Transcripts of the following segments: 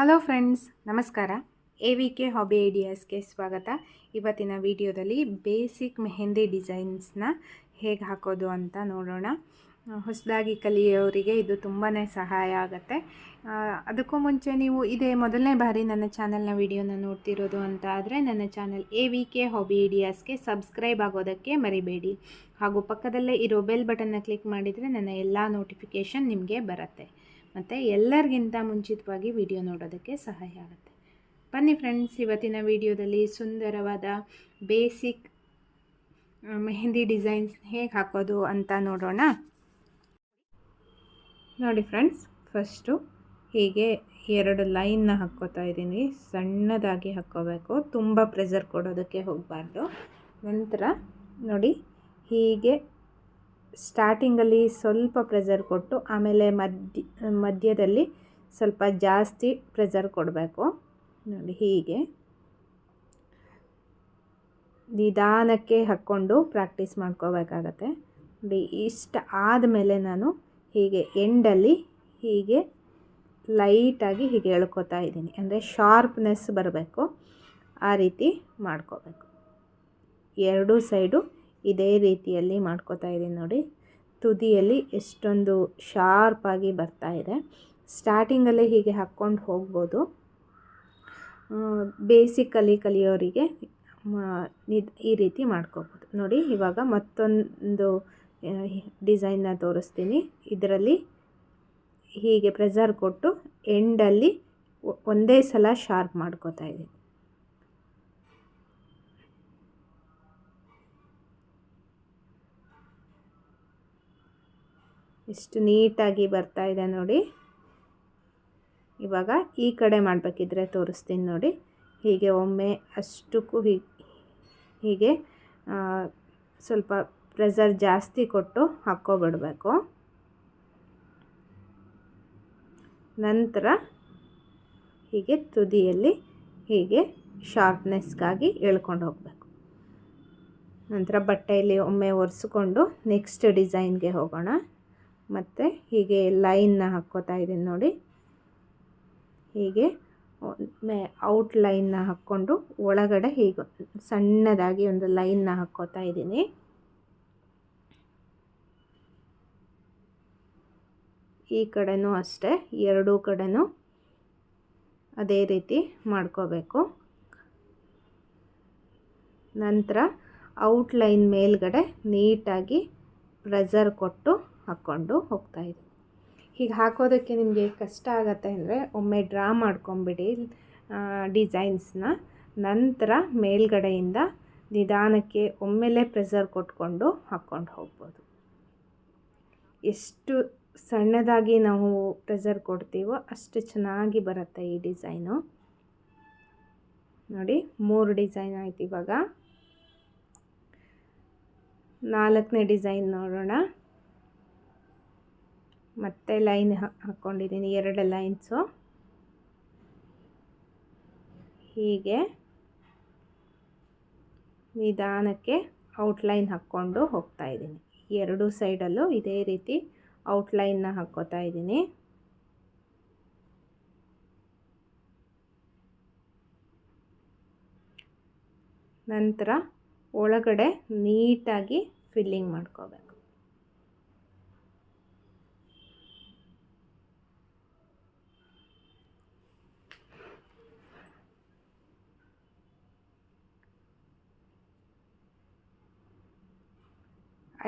Hello friends ನಮಸ್ಕಾರ. A V K hobby ಐಡಿಯಾಸ್ಗೆ ಸ್ವಾಗತ. ಇವತ್ತಿನ ವಿಡಿಯೋದಲ್ಲಿ ಬೇಸಿಕ್ ಮೆಹೆಂದಿ ಡಿಸೈನ್ಸ್ನ ಹೇಗೆ ಹಾಕೋದು ಅಂತ ನೋಡೋಣ. ಹೊಸದಾಗಿ ಕಲಿಯೋರಿಗೆ ಇದು ತುಂಬಾ ಸಹಾಯ ಆಗುತ್ತೆ. ಅದಕ್ಕೂ ಮುಂಚೆ ನೀವು ಇದೇ ಮೊದಲನೇ ಬಾರಿ ನನ್ನ ಚಾನಲ್ನ ವಿಡಿಯೋನ ನೋಡ್ತಿರೋದು ಅಂತ ಆದರೆ ನನ್ನ channel A V K hobby ಐಡಿಯಾಸ್ಗೆ subscribe ಆಗೋದಕ್ಕೆ ಮರಿಬೇಡಿ. ಹಾಗೂ ಪಕ್ಕದಲ್ಲೇ ಇರೋ ಬೆಲ್ ಬಟನ್ನ ಕ್ಲಿಕ್ ಮಾಡಿದರೆ ನನ್ನ ಎಲ್ಲ ನೋಟಿಫಿಕೇಷನ್ ನಿಮಗೆ ಬರುತ್ತೆ. ಮತ್ತು ಎಲ್ಲರಿಗಿಂತ ಮುಂಚಿತವಾಗಿ ವಿಡಿಯೋ ನೋಡೋದಕ್ಕೆ ಸಹಾಯ ಆಗುತ್ತೆ. ಬನ್ನಿ ಫ್ರೆಂಡ್ಸ್, ಇವತ್ತಿನ ವಿಡಿಯೋದಲ್ಲಿ ಸುಂದರವಾದ ಬೇಸಿಕ್ ಮೆಹಂದಿ ಡಿಸೈನ್ಸ್ ಹೇಗೆ ಹಾಕೋದು ಅಂತ ನೋಡೋಣ. ನೋಡಿ ಫ್ರೆಂಡ್ಸ್, ಫಸ್ಟು ಹೀಗೆ ಎರಡು ಲೈನ್ನ ಹಾಕ್ಕೋತಾ ಇದ್ದೀನಿ. ಸಣ್ಣದಾಗಿ ಹಾಕ್ಕೋಬೇಕು. ತುಂಬ ಪ್ರೆಸರ್ ಕೊಡೋದಕ್ಕೆ ಹೋಗಬಾರ್ದು. ನಂತರ ನೋಡಿ ಹೀಗೆ ಸ್ಟಾರ್ಟಿಂಗಲ್ಲಿ ಸ್ವಲ್ಪ ಪ್ರೆಸರ್ ಕೊಟ್ಟು ಆಮೇಲೆ ಮಧ್ಯ, ಮಧ್ಯದಲ್ಲಿ ಸ್ವಲ್ಪ ಜಾಸ್ತಿ ಪ್ರೆಸರ್ ಕೊಡಬೇಕು. ನೋಡಿ ಹೀಗೆ. ನಿಧಾನಕ್ಕೆ ಹಾಕ್ಕೊಂಡು ಪ್ರಾಕ್ಟೀಸ್ ಮಾಡ್ಕೋಬೇಕಾಗತ್ತೆ. ನೋಡಿ ಇಷ್ಟ ಆದಮೇಲೆ ನಾನು ಹೀಗೆ ಎಂಡಲ್ಲಿ ಹೀಗೆ ಲೈಟಾಗಿ ಹೀಗೆ ಎಳ್ಕೊತಾ ಇದ್ದೀನಿ. ಅಂದರೆ ಶಾರ್ಪ್ನೆಸ್ ಬರಬೇಕು. ಆ ರೀತಿ ಮಾಡ್ಕೋಬೇಕು. ಎರಡೂ ಸೈಡು ಇದೇ ರೀತಿಯಲ್ಲಿ ಮಾಡ್ಕೋತಾ ಇದ್ದೀನಿ ನೋಡಿ. ತುದಿಯಲ್ಲಿ ಎಷ್ಟೊಂದು ಶಾರ್ಪಾಗಿ ಬರ್ತಾ ಇದೆ. ಸ್ಟಾರ್ಟಿಂಗಲ್ಲೇ ಹೀಗೆ ಹಾಕ್ಕೊಂಡು ಹೋಗ್ಬೋದು. ಬೇಸಿಕಲ್ಲಿ ಕಲಿಯೋರಿಗೆ ಈ ರೀತಿ ಮಾಡ್ಕೋಬೋದು. ನೋಡಿ, ಇವಾಗ ಮತ್ತೊಂದು ಡಿಸೈನ್ನ ತೋರಿಸ್ತೀನಿ. ಇದರಲ್ಲಿ ಹೀಗೆ ಪ್ರೆಸರ್ ಕೊಟ್ಟು ಎಂಡಲ್ಲಿ ಒಂದೇ ಸಲ ಶಾರ್ಪ್ ಮಾಡ್ಕೋತಾ ಇದ್ದೀನಿ. ಎಷ್ಟು ನೀಟಾಗಿ ಬರ್ತಾ ಇದೆ ನೋಡಿ. ಇವಾಗ ಈ ಕಡೆ ಮಾಡಬೇಕಿದ್ರೆ ತೋರಿಸ್ತೀನಿ ನೋಡಿ. ಹೀಗೆ ಒಮ್ಮೆ ಅಷ್ಟಕ್ಕೂ ಹೀಗೆ ಸ್ವಲ್ಪ ಪ್ರೆಸರ್ ಜಾಸ್ತಿ ಕೊಟ್ಟು ಹಾಕ್ಕೊಬಿಡಬೇಕು. ನಂತರ ಹೀಗೆ ತುದಿಯಲ್ಲಿ ಹೀಗೆ ಶಾರ್ಪ್ನೆಸ್ಗಾಗಿ ಎಳ್ಕೊಂಡು ಹೋಗಬೇಕು. ನಂತರ ಬಟ್ಟೆಯಲ್ಲಿ ಒಮ್ಮೆ ಒರೆಸ್ಕೊಂಡು ನೆಕ್ಸ್ಟ್ ಡಿಸೈನ್ಗೆ ಹೋಗೋಣ. ಮತ್ತು ಹೀಗೆ ಲೈನ್ನ ಹಾಕ್ಕೋತಾ ಇದ್ದೀನಿ ನೋಡಿ. ಹೀಗೆ ಮೇ ಔಟ್ಲೈನ್ನ ಹಾಕ್ಕೊಂಡು ಒಳಗಡೆ ಹೀಗೆ ಸಣ್ಣದಾಗಿ ಒಂದು ಲೈನ್ನ ಹಾಕ್ಕೋತಾ ಇದ್ದೀನಿ. ಈ ಕಡೆನೂ ಅಷ್ಟೇ, ಎರಡೂ ಕಡೆನೂ ಅದೇ ರೀತಿ ಮಾಡ್ಕೋಬೇಕು. ನಂತರ ಔಟ್ಲೈನ್ ಮೇಲ್ಗಡೆ ನೀಟಾಗಿ ಪ್ರೆಸರ್ ಕೊಟ್ಟು ಹಾಕ್ಕೊಂಡು ಹೋಗ್ತಾ ಇದ್ದೀನಿ. ಹೀಗೆ ಹಾಕೋದಕ್ಕೆ ನಿಮಗೆ ಕಷ್ಟ ಆಗತ್ತೆ ಅಂದರೆ ಒಮ್ಮೆ ಡ್ರಾ ಮಾಡ್ಕೊಂಬಿಡಿ ಡಿಸೈನ್ಸ್ನ. ನಂತರ ಮೇಲ್ಗಡೆಯಿಂದ ನಿಧಾನಕ್ಕೆ ಒಮ್ಮೆಲೇ ಪ್ರೆಸರ್ ಕೊಟ್ಕೊಂಡು ಹಾಕ್ಕೊಂಡು ಹೋಗ್ಬೋದು. ಎಷ್ಟು ಸಣ್ಣದಾಗಿ ನಾವು ಪ್ರೆಸರ್ ಕೊಡ್ತೀವೋ ಅಷ್ಟು ಚೆನ್ನಾಗಿ ಬರುತ್ತೆ ಈ ಡಿಸೈನು. ನೋಡಿ, ಮೂರು ಡಿಸೈನ್ ಆಯ್ತು ಇವಾಗ. ನಾಲ್ಕನೇ ಡಿಸೈನ್ ನೋಡೋಣ. ಮತ್ತೆ ಲೈನ್ ಹಾಕ್ಕೊಂಡಿದ್ದೀನಿ ಎರಡು ಲೈನ್ಸು ಹೀಗೆ ನಿಧಾನಕ್ಕೆ ಔಟ್ಲೈನ್ ಹಾಕ್ಕೊಂಡು ಹೋಗ್ತಾ ಇದ್ದೀನಿ. ಎರಡೂ ಸೈಡಲ್ಲೂ ಇದೇ ರೀತಿ ಔಟ್ಲೈನ್ನ ಹಾಕ್ಕೋತಾ ಇದ್ದೀನಿ. ನಂತರ ಒಳಗಡೆ ನೀಟಾಗಿ ಫಿಲ್ಲಿಂಗ್ ಮಾಡ್ಕೋಬೇಕು.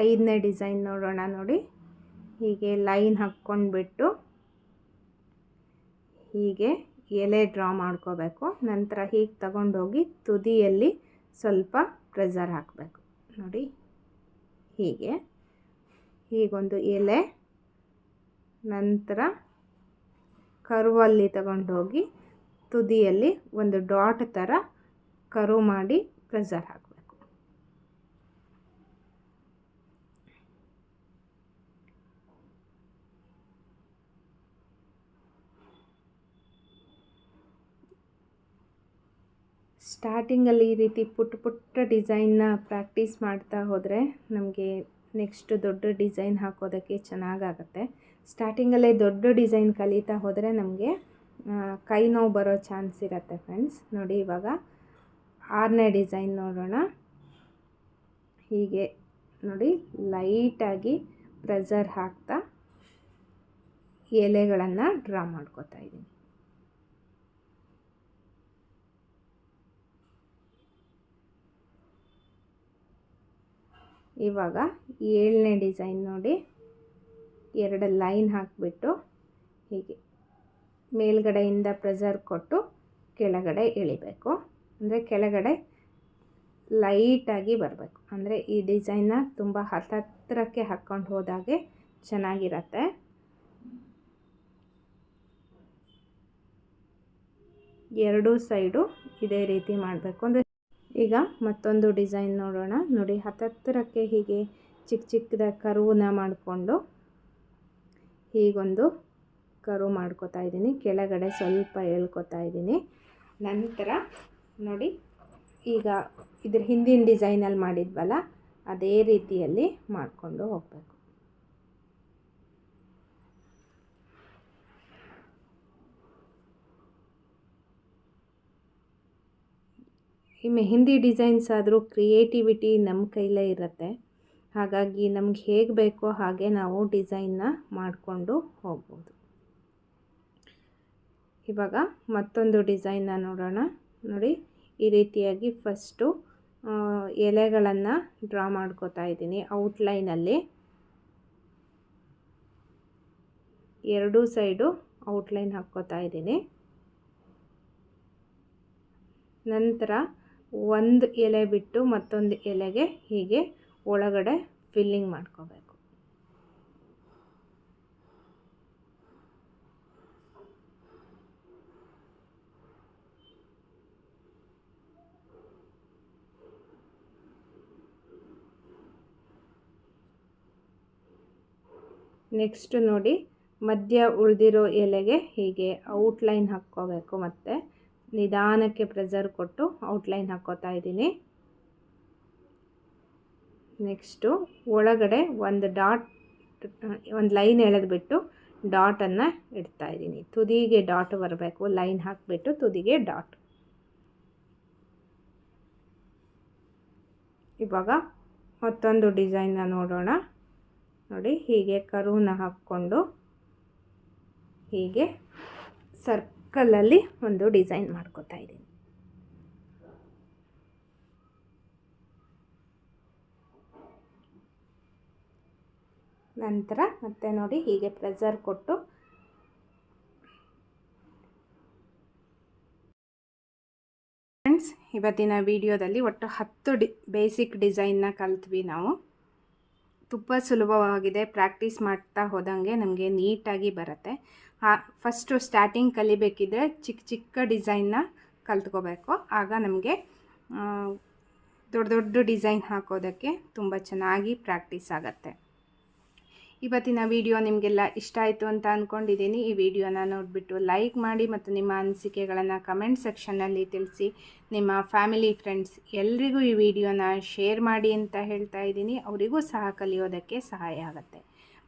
ಐದನೇ ಡಿಸೈನ್ ನೋಡೋಣ ನೋಡಿ. ಹೀಗೆ ಲೈನ್ ಹಾಕ್ಕೊಂಡ್ಬಿಟ್ಟು ಹೀಗೆ ಎಲೆ ಡ್ರಾ ಮಾಡ್ಕೋಬೇಕು. ನಂತರ ಹೀಗೆ ತಗೊಂಡೋಗಿ ತುದಿಯಲ್ಲಿ ಸ್ವಲ್ಪ ಪ್ರೆಸರ್ ಹಾಕಬೇಕು. ನೋಡಿ, ಹೀಗೆ. ಹೀಗೊಂದು ಎಲೆ, ನಂತರ ಕರುವಲ್ಲಿ ತಗೊಂಡೋಗಿ ತುದಿಯಲ್ಲಿ ಒಂದು ಡಾಟ್ ಥರ ಕರು ಮಾಡಿ ಪ್ರೆಸರ್ ಹಾಕಬೇಕು. ಸ್ಟಾರ್ಟಿಂಗಲ್ಲಿ ಈ ರೀತಿ ಪುಟ್ಟ ಪುಟ್ಟ ಡಿಸೈನ್ನ ಪ್ರಾಕ್ಟೀಸ್ ಮಾಡ್ತಾ ಹೋದರೆ ನಮಗೆ ನೆಕ್ಸ್ಟ್ ದೊಡ್ಡ ಡಿಸೈನ್ ಹಾಕೋದಕ್ಕೆ ಚೆನ್ನಾಗಾಗತ್ತೆ. ಸ್ಟಾರ್ಟಿಂಗಲ್ಲೇ ದೊಡ್ಡ ಡಿಸೈನ್ ಕಲಿತಾ ಹೋದರೆ ನಮಗೆ ಕೈ ನೋವು ಬರೋ ಚಾನ್ಸ್ ಇರುತ್ತೆ ಫ್ರೆಂಡ್ಸ್ ನೋಡಿ ಇವಾಗ ಆರನೇ ಡಿಸೈನ್ ನೋಡೋಣ. ಹೀಗೆ ನೋಡಿ, ಲೈಟಾಗಿ ಪ್ರೆಸರ್ ಹಾಕ್ತಾ ಎಲೆಗಳನ್ನು ಡ್ರಾ ಮಾಡ್ಕೋತಾ ಇದ್ದೀನಿ. ಇವಾಗ ಏಳನೇ ಡಿಸೈನ್ ನೋಡಿ ಎರಡು ಲೈನ್ ಹಾಕಿಬಿಟ್ಟು ಹೀಗೆ ಮೇಲ್ಗಡೆಯಿಂದ ಪ್ರೆಸರ್ ಕೊಟ್ಟು ಕೆಳಗಡೆ ಎಳಿಬೇಕು. ಅಂದರೆ ಕೆಳಗಡೆ ಲೈಟಾಗಿ ಬರಬೇಕು. ಅಂದರೆ ಈ ಡಿಸೈನ್ನ ತುಂಬ ಹತ್ತತ್ರಕ್ಕೆ ಹಾಕ್ಕೊಂಡು ಹೋದಾಗೆ ಚೆನ್ನಾಗಿರತ್ತೆ. ಎರಡೂ ಸೈಡು ಇದೇ ರೀತಿ ಮಾಡಬೇಕು. ಅಂದರೆ ಈಗ ಮತ್ತೊಂದು ಡಿಸೈನ್ ನೋಡೋಣ. ನೋಡಿ ಹತ್ತತ್ರಕ್ಕೆ ಹೀಗೆ ಚಿಕ್ಕ ಚಿಕ್ಕದ ಕರುವನ್ನ ಮಾಡಿಕೊಂಡು ಹೀಗೊಂದು ಕರು ಮಾಡ್ಕೋತಾ ಇದ್ದೀನಿ. ಕೆಳಗಡೆ ಸ್ವಲ್ಪ ಹೇಳ್ಕೊತಾ ಇದ್ದೀನಿ. ನಂತರ ನೋಡಿ, ಈಗ ಇದ್ರ ಹಿಂದಿನ ಡಿಸೈನಲ್ಲಿ ಮಾಡಿದ್ವಲ್ಲ, ಅದೇ ರೀತಿಯಲ್ಲಿ ಮಾಡಿಕೊಂಡು ಹೋಗಬೇಕು. ಈ ಮೆಹಂದಿ ಡಿಸೈನ್ಸ್ ಆದರೂ ಕ್ರಿಯೇಟಿವಿಟಿ ನಮ್ಮ ಕೈಲೇ ಇರುತ್ತೆ. ಹಾಗಾಗಿ ನಮ್ಗೆ ಹೇಗೆ ಬೇಕೋ ಹಾಗೆ ನಾವು ಡಿಸೈನ್ನ ಮಾಡಿಕೊಂಡು ಹೋಗ್ಬೋದು. ಇವಾಗ ಮತ್ತೊಂದು ಡಿಸೈನ್ನ ನೋಡೋಣ. ನೋಡಿ, ಈ ರೀತಿಯಾಗಿ ಫಸ್ಟು ಎಲೆಗಳನ್ನು ಡ್ರಾ ಮಾಡ್ಕೋತಾ ಇದ್ದೀನಿ ಔಟ್ಲೈನಲ್ಲಿ ಎರಡೂ ಸೈಡು ಔಟ್ಲೈನ್ ಹಾಕ್ಕೋತಾ ಇದ್ದೀನಿ. ನಂತರ ಒಂದು ಎಲೆ ಬಿಟ್ಟು ಮತ್ತೊಂದು ಎಲೆಗೆ ಹೀಗೆ ಒಳಗಡೆ ಫಿಲ್ಲಿಂಗ್ ಮಾಡ್ಕೋಬೇಕು. ನೆಕ್ಸ್ಟ್ ನೋಡಿ ಮಧ್ಯ ಉಳಿದಿರೋ ಎಲೆಗೆ ಹೀಗೆ ಔಟ್ಲೈನ್ ಹಾಕ್ಕೋಬೇಕು ಮತ್ತು. ನಿಧಾನಕ್ಕೆ ಪ್ರೆಸರ್ ಕೊಟ್ಟು ಔಟ್ಲೈನ್ ಹಾಕ್ಕೋತಾ ಇದ್ದೀನಿ. ನೆಕ್ಸ್ಟು ಒಳಗಡೆ ಒಂದು ಡಾಟ್, ಒಂದು ಲೈನ್ ಎಳೆದ್ಬಿಟ್ಟು ಡಾಟನ್ನು ಇಡ್ತಾ ಇದ್ದೀನಿ. ತುದಿಗೆ ಡಾಟ್ ಬರಬೇಕು, ಲೈನ್ ಹಾಕಿಬಿಟ್ಟು ತುದಿಗೆ ಡಾಟ್. ಇವಾಗ ಮತ್ತೊಂದು ಡಿಸೈನ್ನ ನೋಡೋಣ. ನೋಡಿ, ಹೀಗೆ ಕರುವನ್ನ ಹಾಕ್ಕೊಂಡು ಹೀಗೆ ಸರ್ಕಲಲ್ಲಿ ಒಂದು ಡಿಸೈನ್ ಮಾಡ್ಕೋತಾ ಇದ್ದೀನಿ. ನಂತರ ಮತ್ತೆ ನೋಡಿ ಹೀಗೆ ಪ್ರೆಸರ್ ಕೊಟ್ಟು ಫ್ರೆಂಡ್ಸ್, ಇವತ್ತಿನ ವಿಡಿಯೋದಲ್ಲಿ ಒಟ್ಟು ಹತ್ತು ಡಿ, ಬೇಸಿಕ್ ಡಿಸೈನ್ನ ಕಲ್ತ್ವಿ ನಾವು. ತುಂಬ ಸುಲಭವಾಗಿದೆ, ಪ್ರಾಕ್ಟೀಸ್ ಮಾಡ್ತಾ ಹೋದಂಗೆ ನಮಗೆ ನೀಟಾಗಿ ಬರುತ್ತೆ. ಫಸ್ಟು ಸ್ಟಾರ್ಟಿಂಗ್ ಕಲಿಬೇಕಿದ್ರೆ ಚಿಕ್ಕ ಚಿಕ್ಕ ಡಿಸೈನ್ನ ಕಲ್ತ್ಕೋಬೇಕು. ಆಗ ನಮಗೆ ದೊಡ್ಡ ದೊಡ್ಡ ಡಿಸೈನ್ ಹಾಕೋದಕ್ಕೆ ತುಂಬ ಚೆನ್ನಾಗಿ ಪ್ರಾಕ್ಟೀಸ್ ಆಗುತ್ತೆ. ಇವತ್ತಿನ ವಿಡಿಯೋ ನಿಮಗೆಲ್ಲ ಇಷ್ಟ ಆಯಿತು ಅಂತ ಅಂದ್ಕೊಂಡಿದ್ದೀನಿ ಈ ವಿಡಿಯೋನ ನೋಡಿಬಿಟ್ಟು ಲೈಕ್ ಮಾಡಿ ಮತ್ತು ನಿಮ್ಮ ಅನಿಸಿಕೆಗಳನ್ನು ಕಮೆಂಟ್ ಸೆಕ್ಷನ್ನಲ್ಲಿ ತಿಳಿಸಿ. ನಿಮ್ಮ ಫ್ಯಾಮಿಲಿ ಫ್ರೆಂಡ್ಸ್ ಎಲ್ರಿಗೂ ಈ ವಿಡಿಯೋನ ಶೇರ್ ಮಾಡಿ ಅಂತ ಹೇಳ್ತಾ ಇದ್ದೀನಿ. ಅವರಿಗೂ ಸಹ ಕಲಿಯೋದಕ್ಕೆ ಸಹಾಯ ಆಗುತ್ತೆ.